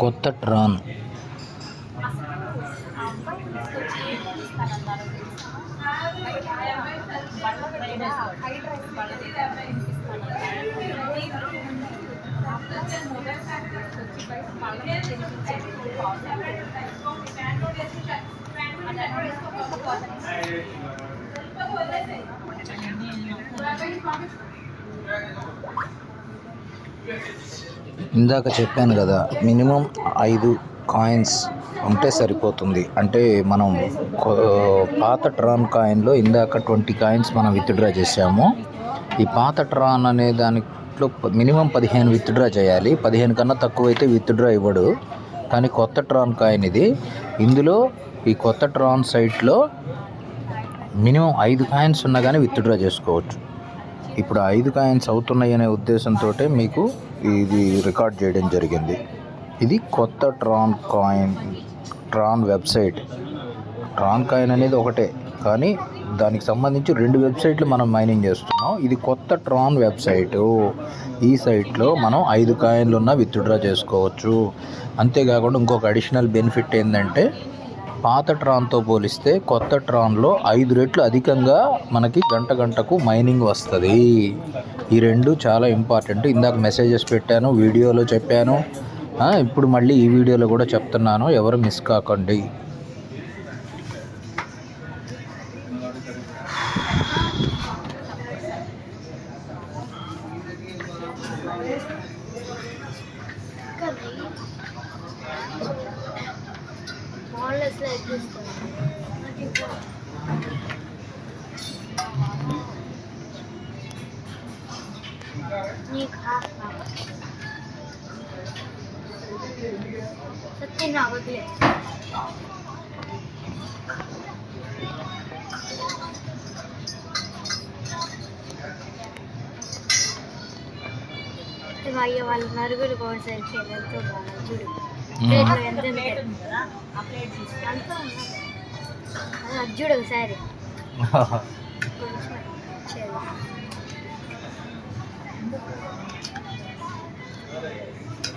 కొత్త ట్రాన్. ఇందాక చెప్పాను కదా మినిమం ఐదు కాయిన్స్ ఉంటే సరిపోతుంది. అంటే మనం పాత ట్రాన్ కాయిన్లో ఇందాక ట్వంటీ కాయిన్స్ మనం విత్డ్రా చేసాము ఈ పాత ట్రాన్ అనే దాంట్లో మినిమం పదిహేను విత్డ్రా చేయాలి. పదిహేను కన్నా తక్కువ అయితే విత్డ్రా ఇవ్వడు. కానీ కొత్త ట్రాన్ కాయిన్ ఇది. ఇందులో ఈ కొత్త ట్రాన్ సైట్లో మినిమం ఐదు కాయిన్స్ ఉన్నా కానీ విత్డ్రా చేసుకోవచ్చు. ఇప్పుడు ఐదు కాయిన్స్ అవుతున్నాయి అనే ఉద్దేశంతో మీకు ఇది రికార్డ్ చేయడం జరిగింది. ఇది కొత్త Tron coin Tron website. Tron coin అనేది ఒకటే కానీ దానికి సంబంధించి రెండు వెబ్సైట్లు మనం మైనింగ్ చేస్తున్నాం. ఇది కొత్త ట్రాన్ వెబ్సైట్. ఈ సైట్లో మనం ఐదు కాయిన్లు ఉన్న విత్డ్రా చేసుకోవచ్చు. అంతేకాకుండా ఇంకొక అడిషనల్ బెనిఫిట్ ఏంటంటే పాత ట్రాన్తో పోలిస్తే కొత్త ట్రాన్లో ఐదు రెట్లు అధికంగా మనకి గంట గంటకు మైనింగ్ వస్తుంది. ఈ రెండు చాలా ఇంపార్టెంట్. ఇందాక మెసేజెస్ పెట్టాను వీడియోలో చెప్పాను. ఇప్పుడు మళ్ళీ ఈ వీడియోలో కూడా చెప్తున్నాను. ఎవరు మిస్ కాకండి. సత్యం నా వదిలే అయ్యే వాళ్ళ నరుగులు కోసరికి ఎంతో బాగా చూడు చూడు ఒకసారి కొంచెం.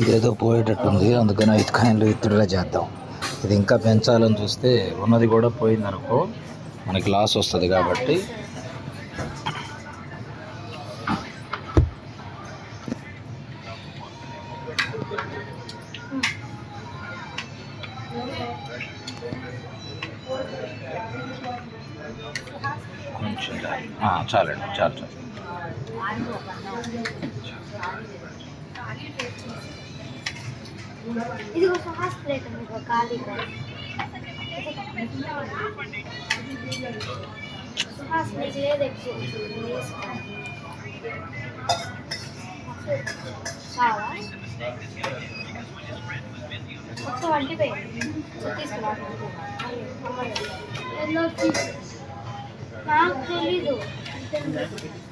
ఇదేదో పోయేటట్టుంది అందుకని ఐదు కాయిన్లు ఇత్తుడిలా చేద్దాం. ఇది ఇంకా పెంచాలని చూస్తే ఉన్నది కూడా పోయిందనుకో మనకి లాస్ వస్తుంది కాబట్టి. కొంచెం చాలండి చాలు చాలు. ఇది ఒక సాస్ ప్లేట్ ఉంది ఒక ఖాళీ సుహాస్ నీకు లేదు ఎక్కువ తీసుకో. చాలా మొత్తం వంటిపోయింది తీసుకురా ఎన్నో తీసు నాకు తెలీదు ఆ.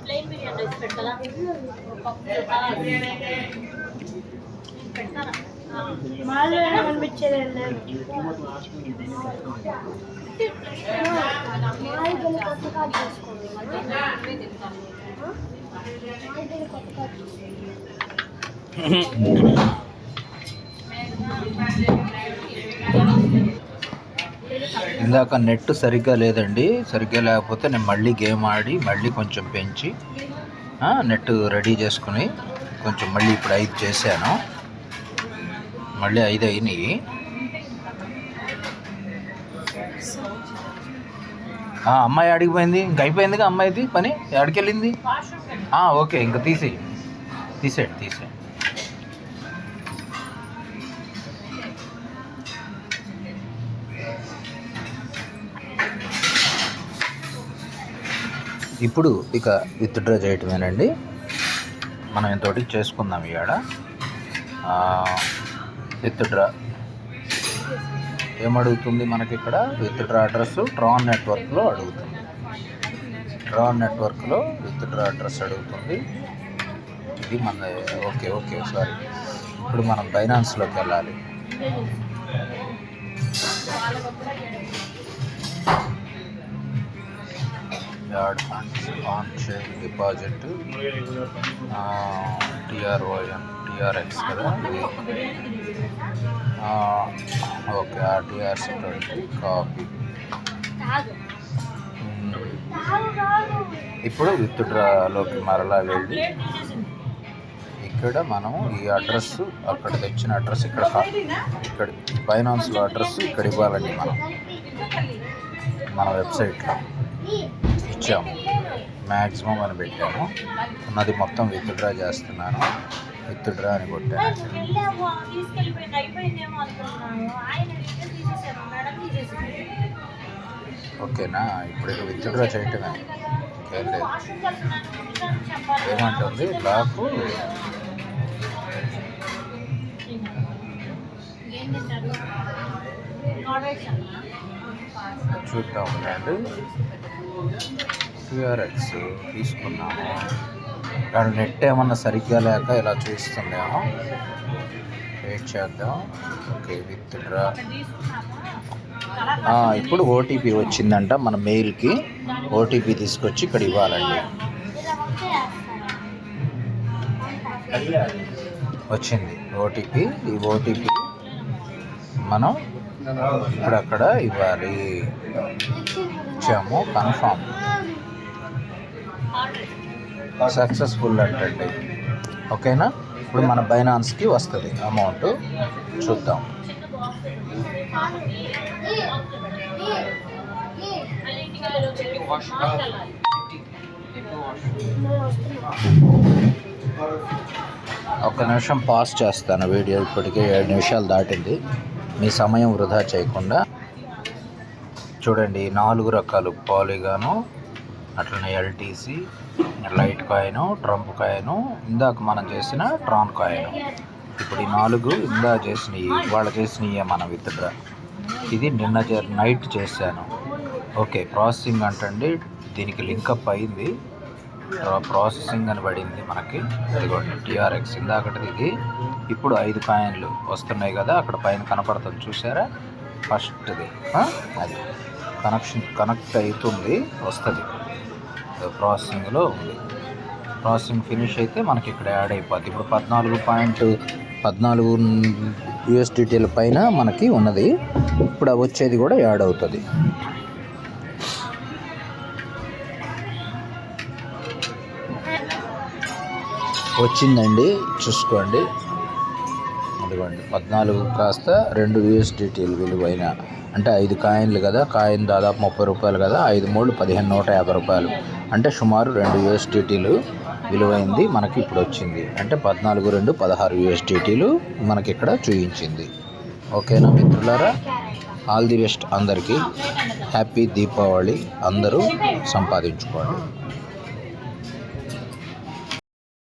ప్లేన్ బిర్యానీ రైస్ పెట్టదా మాలో కనిపించేది ఇందాక నెట్ సరిగ్గా లేదండి సరిగ్గా లేకపోతే నేను మళ్ళీ గేమ్ ఆడి మళ్ళీ కొంచెం పెంచి నెట్ రెడీ చేసుకుని కొంచెం మళ్ళీ ఇప్పుడు ఐదు చేశాను. మళ్ళీ ఐదు అయినాయి. అమ్మాయి అడిగిపోయింది ఇంక అయిపోయిందిగా అమ్మాయిది పని? ఎక్కడికి వెళ్ళింది? ఓకే ఇంక తీసేయి. తీసేయండి తీసేయండి ఇప్పుడు ఇక విత్డ్రా చేయటమేనండి. మనం ఇంతటి చేసుకుందాం ఇవాడ విత్డ్రా ఏమడుగుతుంది మనకి ఇక్కడ విత్డ్రా అడ్రస్ ట్రాన్ నెట్వర్క్లో అడుగుతుంది. ట్రాన్ నెట్వర్క్లో విత్డ్రా అడ్రస్ అడుగుతుంది. ఇది మన ఓకే ఓకే సారీ. ఇప్పుడు మనం బైనాన్స్లోకి వెళ్ళాలి. Add funds on share deposit TRON. TRX కదా? ఓకే ఆ, ఓకే ఆర్టీఆర్స్ ట్వంటీ కాపీ. ఇప్పుడు విత్డ్రాలోకి మరలా వెళ్ళి ఇక్కడ మనం ఈ అడ్రస్ అక్కడ తెచ్చిన అడ్రస్ ఇక్కడ ఇక్కడ ఫైనాన్స్లో అడ్రస్ ఇక్కడ ఇవ్వాలండి మనం మన వెబ్సైట్లో ఇచ్చాము. మ్యాక్సిమం అని పెట్టాము. ఉన్నది మొత్తం విత్డ్రా చేస్తున్నాను. విత్డ్రా అని కొట్టాను. ఓకేనా? ఇప్పుడు ఇక విత్డ్రా చేయటమే. ఇంకేం లేదు. ఏమంటుంది? ఏం అన్నా? చూద్దాం అండి టిఆర్ఎక్స్ తీసుకున్నాము. కానీ నెట్ ఏమన్నా సరిగ్గా లేక ఇలా చూస్తుందేమో వెయిట్ చేద్దాం. ఓకే విత్ డ్రా ఇప్పుడు ఓటీపీ వచ్చిందంట మన మెయిల్కి. ఓటీపీ తీసుకొచ్చి ఇక్కడ ఇవ్వాలండి. వచ్చింది ఓటీపీ. ఈ ఓటీపీ మనం ఇక్కడక్కడ ఇవ్వాలి. ఇచ్చాము కన్ఫామ్. సక్సెస్ఫుల్ అంటే ఓకేనా? ఇప్పుడు మన బైనాన్స్కి వస్తుంది అమౌంట్ చూద్దాం. ఒక నిమిషం పాస్ చేస్తాను వీడియో ఇప్పటికే ఏడు నిమిషాలు దాటింది. మీ సమయం వృధా చేయకుండా. చూడండి నాలుగు రకాలు పాలిగాను అట్లనే LTC litecoin Trump coin ఇందాక మనం చేసిన ట్రాన్ కాయిన్. ఇప్పుడు ఈ నాలుగు ఇందా చేసినవి వాళ్ళు చేసినవి మనం విత్డ్రా ఇది నిన్న నైట్ చేశాను. ఓకే ప్రాసెసింగ్ అంటండి దీనికి లింకప్ అయింది. ప్రాసెసింగ్ అని పడింది మనకి. ఇదిగోండి టీఆర్ఎక్స్. ఇందాకటిది ఇది. ఇప్పుడు ఐదు కాయిన్లు వస్తున్నాయి కదా అక్కడ పైన కనపడుతుంది చూసారా ఫస్ట్ది. అది. కనెక్షన్ కనెక్ట్ అవుతుంది వస్తుంది. ప్రాసెసింగ్లో ఉంది. ప్రాసెసింగ్ ఫినిష్ అయితే మనకి ఇక్కడ యాడ్ అయిపోద్ది. ఇప్పుడు పద్నాలుగు పాయింట్ పద్నాలుగు యూఎస్డిటీల పైన మనకి ఉన్నది. ఇప్పుడు వచ్చేది కూడా యాడ్ అవుతుంది. వచ్చిందండి. చూసుకోండి. అదిగోండి. పద్నాలుగు కాస్త రెండు యూఎస్డిటీలు విలువైన అంటే ఐదు కాయిన్లు కదా. కాయిన్ దాదాపు ముప్పై రూపాయలు కదా. ఐదు మూడు పదిహేను నూట యాభై రూపాయలు. అంటే సుమారు రెండు యూఎస్డిటీలు విలువైంది మనకి ఇప్పుడు వచ్చింది. అంటే పద్నాలుగు రెండు పదహారు యూఎస్డిటీలు మనకి ఇక్కడ చూపించింది. ఓకేనా మిత్రులారా? ఆల్ ది బెస్ట్ అందరికీ. హ్యాపీ దీపావళి అందరూ సంపాదించుకోండి.